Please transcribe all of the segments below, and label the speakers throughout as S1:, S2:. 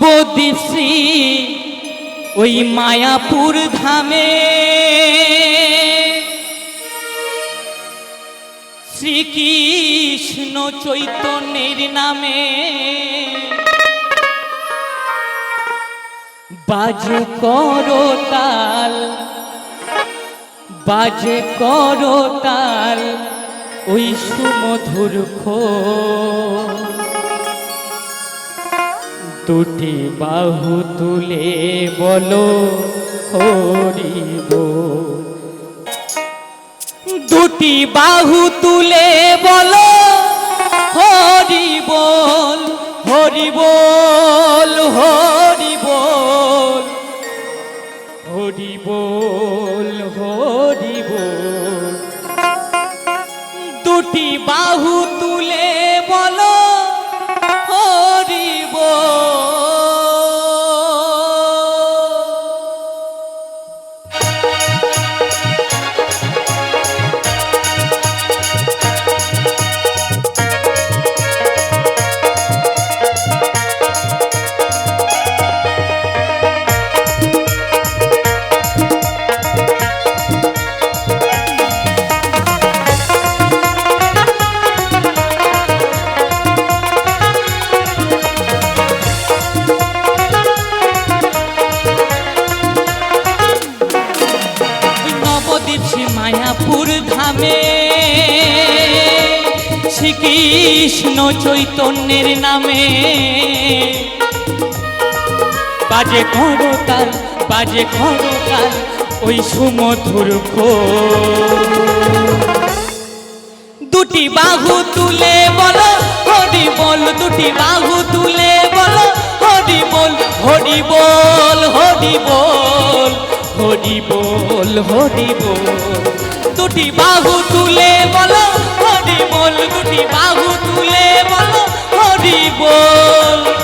S1: নবদ্বীপশ্রী ওই মায়াপুর ধামে। শ্রীকৃষ্ণ চৈতন্যের নামে বাজে করো তাল, বাজে করো তাল, ওই সুমধুর খো দুটি বাহু তুলে বলো হরিব দুটি বাহু তুলে বলো, হরি বল হরি বল হরি বল। হরি বল হরি বল। দুটি বাহু শ্রীকৃষ্ণ চৈতন্যের নামে বাজে করতাল বাজে করতাল ওই সুমধুর। দুটি বাহু তুলে বলো, হরি বল, দুটি বাহু তুলে বলো, হরি বল হরি বল হরি বল হরি বল হরি বল দুটি বাহু তুলে বলো বল দুটি বাহু তুলে বলো হরি বলো।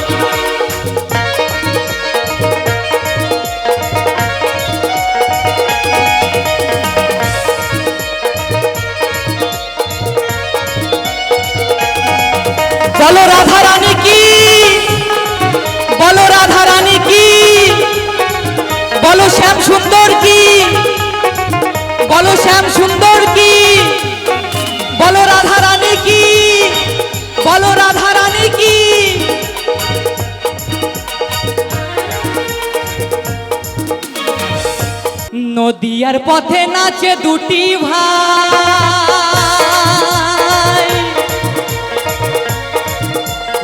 S1: পথে নাচে দুটি ভাই।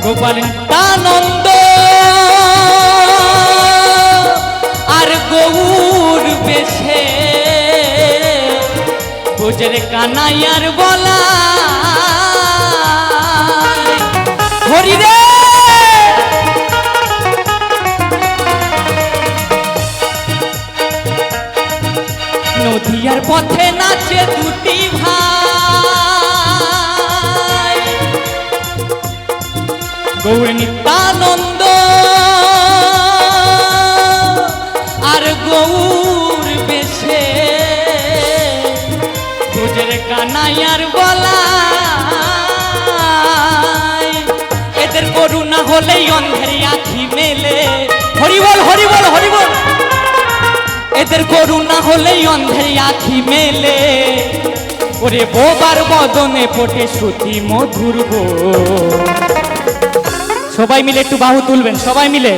S1: গোপাল আনন্দ আর গৌর বেশে গুজর কানাইয়ার বলা। হরি হলেই অন্ধের আখি মেলে। হরিবল হরিবল হরিবল। এদের করুণা হলেই অন্ধের আখি মেলে। ওরে বোবার বদনে ফোটে সুতি মধুর সবাই মিলে একটু বাহু তুলবেন, সবাই মিলে।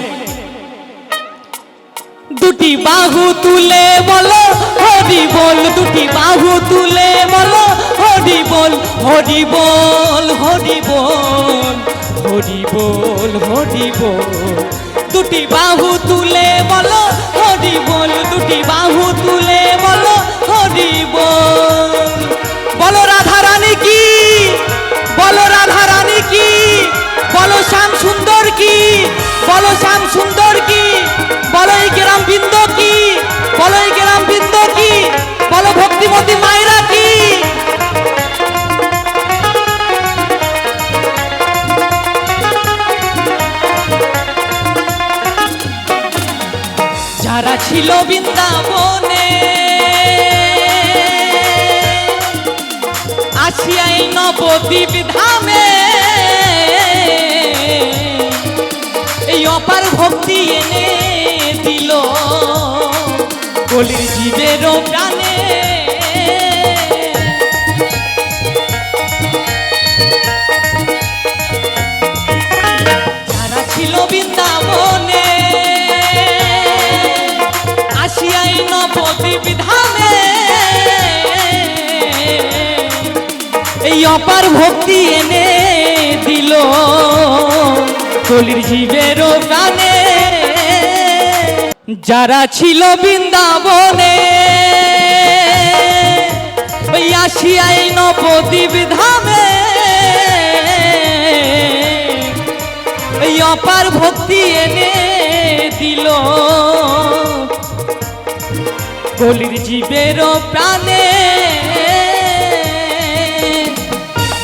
S1: দুটি বাহু তুলে বলো হরি বল দুটি বাহু তুলে বলো হরি বল হরি বল হরি বল হরি বল হরি বল। দুটি বাহু তুলে বলো, হরি বল। দুটি বাহু তুলে বলো, হরি বল। বলো রাধা রানী কি? বলো রাধা রানী কি? বলো শ্যাম সুন্দর কি? বলো শ্যাম সুন্দর কি? বলো এই গ্রাম বৃন্দ কি? বলো এই গ্রাম বৃন্দ কি? বলো ভক্তিমতী মায়েরা ছিল বৃন্দাবনে। আসিয়াই নবদ্বীপ ধামে এই অপার ভক্তি এনে দিল কলির জীবেরও প্রাণে। যারা ছিল বৃন্দাবনে বিধানে এই অপার ভক্তি এনে দিল কলির জীবেরও প্রাণে। যারা ছিল বৃন্দাবনে আসিয়াই নবদ্বীপ ধামে অপার ভক্তি এনে দিল কলির জীবেরও প্রাণে।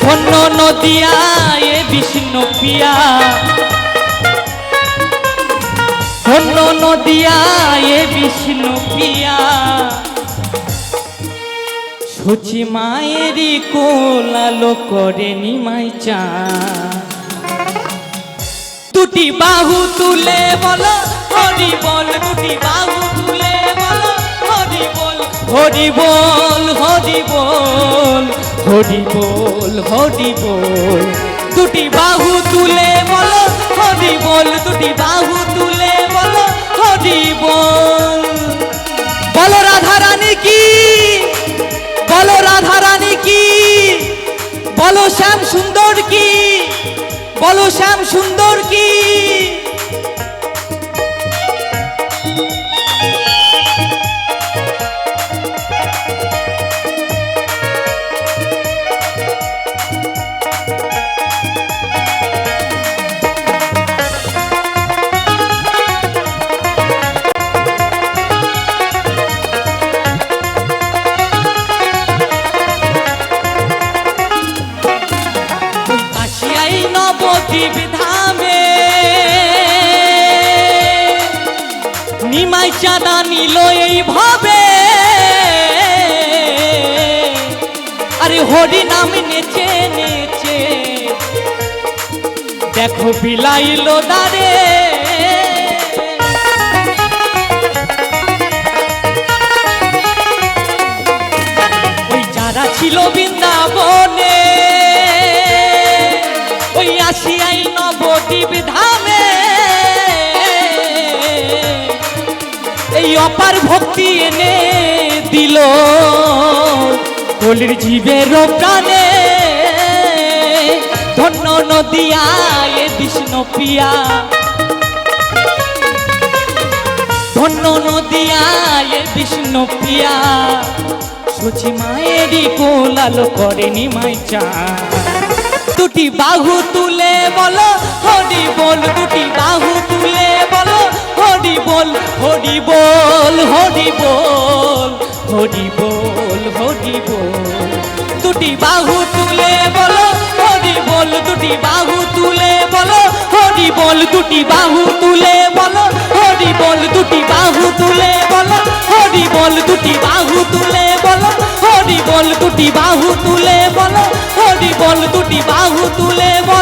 S1: ধন্য নদিয়া এ বিষ্ণু পিয়া ধন্য নদিয়া এ বিষ্ণু পিয়া সচি মায়েরই কোলালো করে নিমাই চা দুটি বাহু তুলে বলো, হরি বল দুটি বাহু হরি বল হরি বল হরি বল হরি বল। দুটি বাহু তুলে বলো, হরি বল, দুটি বাহু তুলে বলো, হরি বল। বলো রাধা রানী কি? বলো রাধা রানী কি? বলো শ্যাম সুন্দর কি? বলো শ্যাম সুন্দর কি? নবদ্বীপ ধামে। নিমাই চাঁদা নিল এইভাবে। আরে হরি নাম নেচে নেচে। দেখো বিলাইল দারে ওই যারা ছিল বৃন্দাবনে এই অপার ভক্তি এনে দিল। কলির জীবের প্রাণে ধন্য নদিয়া এ বিষ্ণু পিয়া। ধন্য নদিয়া এ বিষ্ণু পিয়া। সচি মায়েরই কোলালো করেনি মাই চা দুটি বাহু তুলে বলো, হরি বল, দুটি বাহু তুলে বলো। হরি বল হরি বল হরি বল হরি বল হরি বল দুটি বাহু তুলে বলো হরি বল দুটি বাহু তুলে বলো হরি বল দুটি বাহু তুলে বলো হরি বল দুটি বাহু তুলে বলো হরি বল দুটি বাহু তুলে বলো হরি বল দুটি বাহু তুলে বলো হরি বল দুটি বাহু তুলে বলো।